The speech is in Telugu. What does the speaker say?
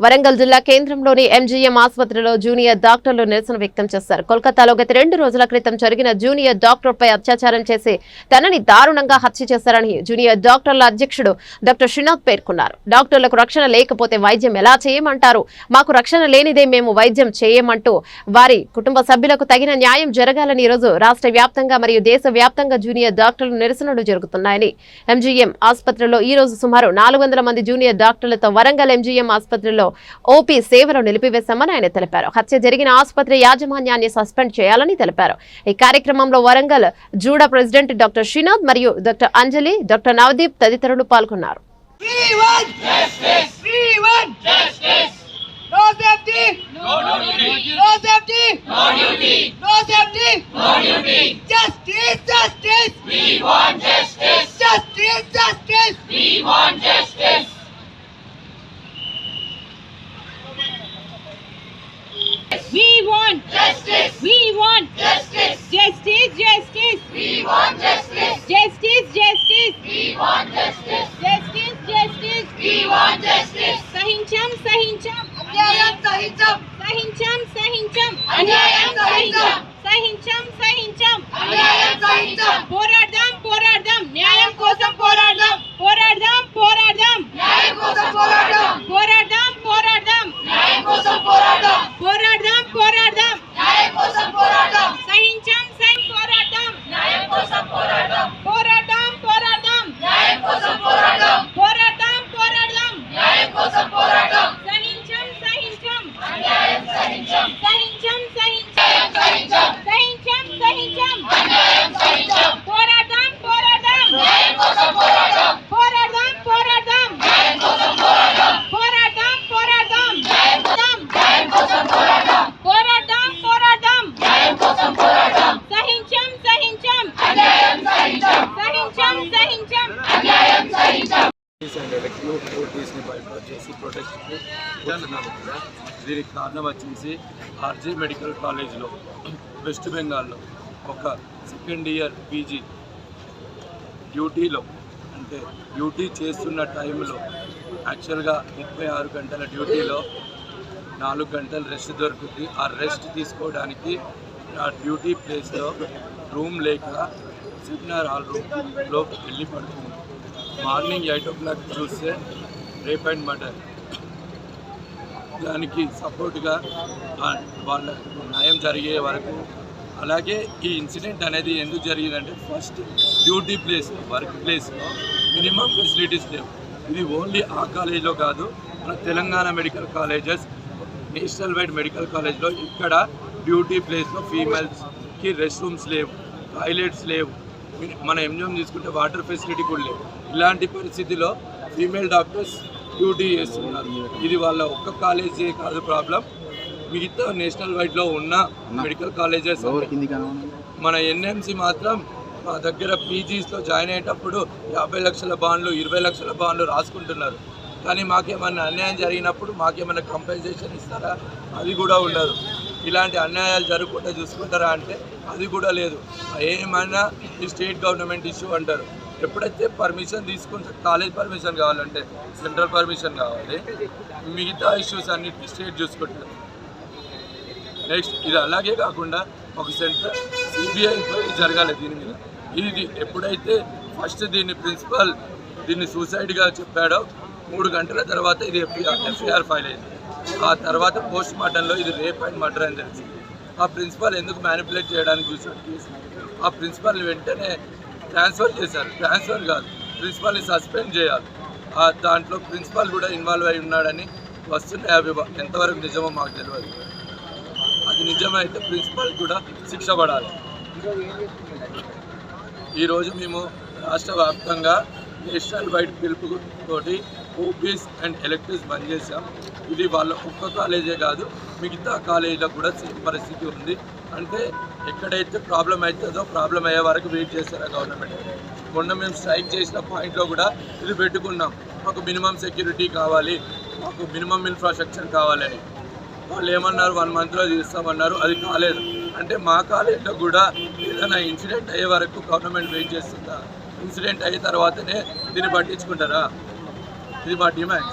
వరంగల్ జిల్లా కేంద్రంలోని ఎంజీఎం ఆసుపత్రిలో జూనియర్ డాక్టర్లు నిరసన వ్యక్తం చేశారు. కోల్కతాలో గత రెండు రోజుల క్రితం జరిగిన జూనియర్ డాక్టర్పై అత్యాచారం చేసి తనని దారుణంగా హత్య చేశారని జూనియర్ డాక్టర్ల అధ్యక్షుడు డాక్టర్ శ్రీనాథ్ పేర్కొన్నారు. డాక్టర్లకు రక్షణ లేకపోతే వైద్యం ఎలా చేయమంటారు? మాకు రక్షణ లేనిదే మేము వైద్యం చేయమంటూ వారి కుటుంబ సభ్యులకు తగిన న్యాయం జరగాలని ఈరోజు రాష్ట్ర వ్యాప్తంగా మరియు దేశ వ్యాప్తంగా జూనియర్ డాక్టర్లు నిరసనలు జరుగుతున్నాయని ఎంజీఎం ఆసుపత్రిలో ఈ రోజు సుమారు నాలుగు వందల మంది జూనియర్ డాక్టర్లతో వరంగల్ ఎంజీఎం ఆసుపత్రిలో ఓపీ సేవలు నిలిపివేశామని ఆయన తెలిపారు. హత్య జరిగిన ఆసుపత్రి యాజమాన్యాన్ని సస్పెండ్ చేయాలని తెలిపారు. ఈ కార్యక్రమంలో Warangal JUDA president doctor Srinath మరియు డాక్టర్ అంజలి డాక్టర్ నవదీప్ తదితరులు పాల్గొన్నారు. సహించం సహించం అన్యాయం సహించం సహించం సహించం అన్యాయం సహించం. సహించం సహించం అన్యాయం సహించం. పోరాడదాం అండ్ ఎలక్ట్రిక్ బయట చేసి ప్రొటెస్ట్కి కూడా. దీనికి కారణం వచ్చేసి ఆర్జీ మెడికల్ కాలేజ్లో వెస్ట్ బెంగాల్లో ఒక సెకండ్ ఇయర్ పీజీ డ్యూటీలో అంటే డ్యూటీ చేస్తున్న టైంలో యాక్చువల్గా ముప్పై ఆరు గంటల డ్యూటీలో నాలుగు గంటలు రెస్ట్ దొరుకుతుంది. ఆ రెస్ట్ తీసుకోవడానికి ఆ డ్యూటీ ప్లేస్లో రూమ్ లేక సెమినార్ హాల్ రూమ్లో వెళ్ళి పడుతుంది మార్నింగ్ ఎయిట్ ఓ క్లాక్ చూస్తే రేప్ అండ్ మర్డర్. దానికి సపోర్ట్గా వాళ్ళ న్యాయం జరిగే వరకు అలాగే ఈ ఇన్సిడెంట్ అనేది ఎందుకు జరిగిందంటే ఫస్ట్ డ్యూటీ ప్లేస్ వర్క్ ప్లేస్లో మినిమం ఫెసిలిటీస్ లేవు. ఇది ఓన్లీ ఆ కాలేజ్లో కాదు మన Telangana medical colleges national wide medical కాలేజ్లో ఇక్కడ డ్యూటీ ప్లేస్లో ఫీమేల్స్కి రెస్ట్ రూమ్స్ లేవు టాయిలెట్స్ లేవు. మన ఎంజిఎం తీసుకుంటే వాటర్ ఫెసిలిటీ కూడా లేవు. ఇలాంటి పరిస్థితిలో ఫీమేల్ డాక్టర్స్ డ్యూటీ చేస్తున్నారు. ఇది వాళ్ళ ఒక్క కాలేజే కాదు ప్రాబ్లం మిగతా నేషనల్ వైడ్లో ఉన్న మెడికల్ కాలేజెస్ మన ఎన్ఎంసి మాత్రం మా దగ్గర పీజీస్లో జాయిన్ అయ్యేటప్పుడు యాభై లక్షల బాండ్లు ఇరవై లక్షల బాండ్లు రాసుకుంటున్నారు. కానీ మాకేమన్నా అన్యాయం జరిగినప్పుడు మాకేమన్నా కంపెన్సేషన్ ఇస్తారా? అది కూడా ఉండదు. ఇలాంటి అన్యాయాలు జరగకుండా చూసుకుంటారా అంటే అది కూడా లేదు. ఏమైనా ఈ స్టేట్ గవర్నమెంట్ ఇష్యూ అంటారు. ఎప్పుడైతే పర్మిషన్ తీసుకుంటే కాలేజ్ పర్మిషన్ కావాలంటే సెంట్రల్ పర్మిషన్ కావాలి. మిగతా ఇష్యూస్ అన్నిటి స్టేట్ చూసుకుంటారు నెక్స్ట్ ఇది అలాగే కాకుండా ఒక సెంటర్ సిబిఐ ఎంక్వైరీ జరగాలి దీని మీద. ఇది ఎప్పుడైతే ఫస్ట్ దీన్ని ప్రిన్సిపల్ దీన్ని సూసైడ్గా చెప్పాడో మూడు గంటల తర్వాత ఇది ఎఫ్ఐఆర్ ఎఫ్ఐఆర్ ఫైల్ అయింది. ఆ తర్వాత పోస్ట్ మార్టంలో ఇది రేప్ అండ్ మర్డర్ అని తెలిసింది. ఆ ప్రిన్సిపల్ ఎందుకు మ్యానిపులేట్ చేయడానికి చూసాడు ఆ ప్రిన్సిపల్ వెంటనే ట్రాన్స్ఫర్ చేశారు. ట్రాన్స్ఫర్ కాదు. ప్రిన్సిపల్ని సస్పెండ్ చేయాలి. ఆ దాంట్లో ప్రిన్సిపాల్ కూడా ఇన్వాల్వ్ అయి ఉన్నాడని వస్తున్నాయి అవి ఎంతవరకు నిజమో మాకు తెలియదు అది నిజమైతే ప్రిన్సిపల్ కూడా శిక్ష పడాలి. ఈరోజు మేము రాష్ట్ర వ్యాప్తంగా నేషనల్ వైడ్ పిలుపు తోటి ఓపీస్ అండ్ ఎలక్ట్రిక్స్ బంద్ చేశాం. ఇది వాళ్ళ ఒక్క కాలేజే కాదు మిగతా కాలేజీలో కూడా సేమ్ పరిస్థితి ఉంది. అంటే ఎక్కడైతే ప్రాబ్లం అవుతుందో ప్రాబ్లం అయ్యే వరకు వెయిట్ చేస్తారా గవర్నమెంట్? మొన్న మేము స్ట్రైక్ చేసిన పాయింట్లో కూడా ఇది పెట్టుకున్నాం. మాకు మినిమం సెక్యూరిటీ కావాలి. మాకు మినిమం ఇన్ఫ్రాస్ట్రక్చర్ కావాలని వాళ్ళు ఏమన్నారు? వన్ మంత్లో తీస్తామన్నారు. అది కాలేదు. అంటే మా కాలేజీలో కూడా ఏదైనా ఇన్సిడెంట్ అయ్యే వరకు గవర్నమెంట్ వెయిట్ చేస్తుందా? ఇన్సిడెంట్ అయిన తర్వాతనే దీన్ని పట్టించుకుంటారా? ఇది మా డిమాండ్